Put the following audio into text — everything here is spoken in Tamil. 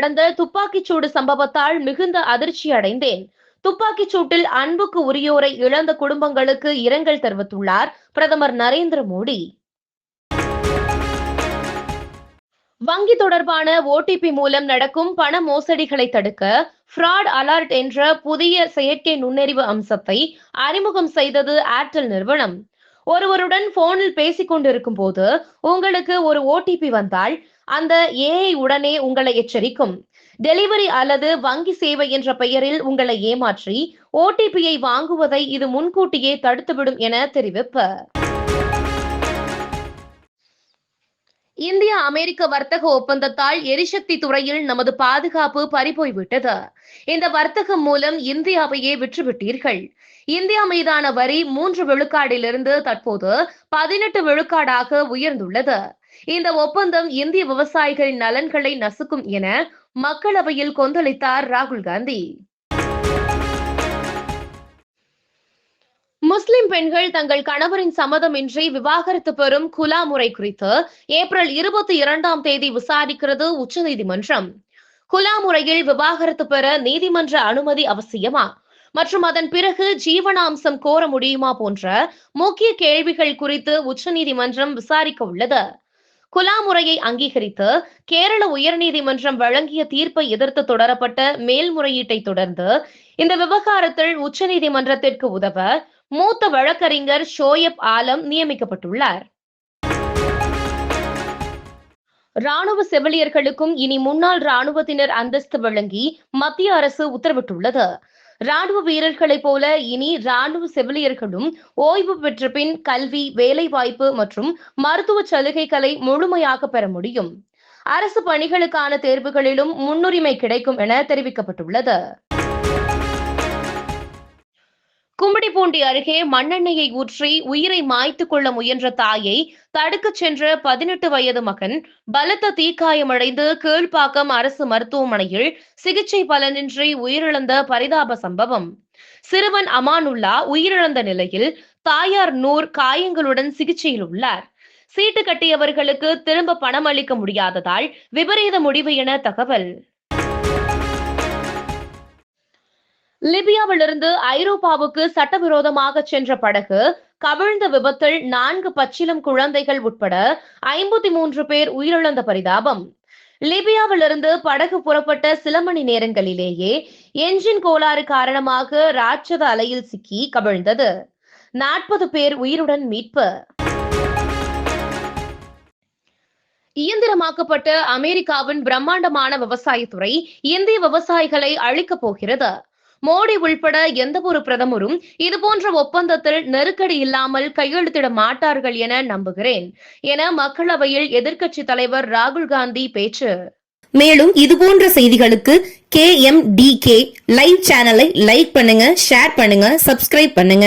நடந்த துப்பாக்கிச்சூடு சம்பவத்தால் மிகுந்த அதிர்ச்சி அடைந்தேன். துப்பாக்கிச் சூட்டில் அன்புக்கு உரியோரை இழந்த குடும்பங்களுக்கு இரங்கல் தெரிவித்துள்ளார் பிரதமர் நரேந்திர மோடி. வங்கி தொடர்பான ஓடிபி மூலம் நடக்கும் பண மோசடிகளை தடுக்க ஃப்ராட் அலர்ட் என்ற புதிய செயற்கை நுண்ணறிவு அம்சத்தை அறிமுகம் செய்தது ஏர்டெல் நிறுவனம். ஒருவருடன் போனில் பேசிக் கொண்டிருக்கும் போது உங்களுக்கு ஒரு ஓடிபி வந்தால் அந்த ஏஐ உடனே உங்களை எச்சரிக்கும். டெலிவரி அல்லது வங்கி சேவை என்ற பெயரில் உங்களை ஏமாற்றி ஓடிபியை வாங்குவதை இது முன்கூட்டியே தடுத்துவிடும் என தெரிவிப்பு. இந்திய அமெரிக்க வர்த்தக ஒப்பந்தத்தால் எரிசக்தி துறையில் நமது பாதுகாப்பு பறிபோய்விட்டது. இந்த வர்த்தகம் மூலம் இந்தியாவையே விற்றுவிட்டீர்கள். இந்தியா மீதான வரி மூன்று விழுக்காடிலிருந்து தற்போது பதினெட்டு விழுக்காடாக உயர்ந்துள்ளது. இந்த ஒப்பந்தம் இந்திய விவசாயிகளின் நலன்களை நசுக்கும் என மக்களவையில் கொந்தளித்தார் ராகுல் காந்தி. முஸ்லிம் பெண்கள் தங்கள் கணவரின் சம்மதமின்றி விவாகரத்து பெறும் குலா முறை குறித்து ஏப்ரல் இருபத்தி இரண்டாம் தேதி விசாரிக்கிறது உச்சநீதிமன்றம். குலா முறையில் விவாகரத்து பெற நீதிமன்ற அனுமதி அவசியமா? மற்றும் அதன் பிறகு ஜீவனாம்சம் கோர முடியுமா போன்ற முக்கிய கேள்விகள் குறித்து உச்சநீதிமன்றம் விசாரிக்க உள்ளது. குலா முறையை அங்கீகரித்து கேரள உயர்நீதிமன்றம் வழங்கிய தீர்ப்பை எதிர்த்து தொடரப்பட்ட மேல்முறையீட்டை தொடர்ந்து இந்த விவகாரத்தில் உச்சநீதிமன்றத்திற்கு உதவ மூத்த வழக்கறிஞர் ஷோயப் ஆலம் நியமிக்கப்பட்டுள்ளார். ராணுவ செவிலியர்களுக்கும் இனி முன்னாள் ராணுவத்தினர் அந்தஸ்து வழங்கி மத்திய அரசு உத்தரவிட்டுள்ளது. ராணுவ வீரர்களைப் போல இனி ராணுவ செவிலியர்களும் ஓய்வு பெற்ற பின் கல்வி வேலைவாய்ப்பு மற்றும் மருத்துவ சலுகைகளை முழுமையாக பெற முடியும். அரசு பணிகளுக்கான தேர்வுகளிலும் முன்னுரிமை கிடைக்கும் என தெரிவிக்கப்பட்டுள்ளது. கும்படிப்பூண்டி அருகே மண்ணெண்ணெயை ஊற்றி உயிரை மாய்த்து கொள்ள முயன்ற தாயை தடுக்கச் சென்ற பதினெட்டு வயது மகன் பலத்த தீக்காயமடைந்து கீழ்ப்பாக்கம் அரசு மருத்துவமனையில் சிகிச்சை பலனின்றி உயிரிழந்த பரிதாப சம்பவம். சிறுவன் அமானுல்லா உயிரிழந்த நிலையில் தாயார் நூர் காயங்களுடன் சிகிச்சையில் உள்ளார். சீட்டு கட்டியவர்களுக்கு திரும்ப பணம் அளிக்க முடியாததால் விபரீத முடிவு என தகவல். லிபியாவிலிருந்து ஐரோப்பாவுக்கு சட்டவிரோதமாக சென்ற படகு கவிழ்ந்த விபத்தில் நான்கு பச்சிலம் குழந்தைகள் உட்பட ஐம்பத்தி மூன்று பேர் உயிரிழந்த பரிதாபம். லிபியாவிலிருந்து படகு புறப்பட்ட சில மணி நேரங்களிலேயே என்ஜின் கோளாறு காரணமாக ராட்சத அலையில் சிக்கி கவிழ்ந்தது. நாற்பது பேர் உயிருடன் மீட்பு. இயந்திரமாக்கப்பட்ட அமெரிக்காவின் பிரம்மாண்டமான விவசாயத்துறை இந்திய விவசாயிகளை அழிக்கப் போகிறது. மோடி உள்பட எந்த ஒரு பிரதமரும் இதுபோன்ற ஒப்பந்தத்தில் நெருக்கடி இல்லாமல் கையெழுத்திட மாட்டார்கள் என நம்புகிறேன். என மக்களவையில் எதிர்க்கட்சி தலைவர் ராகுல் காந்தி பேச்சு. மேலும் இதுபோன்ற செய்திகளுக்கு K M D K live சேனலை லைக் பண்ணுங்க ஷேர் பண்ணுங்க சப்ஸ்கிரைப் பண்ணுங்க.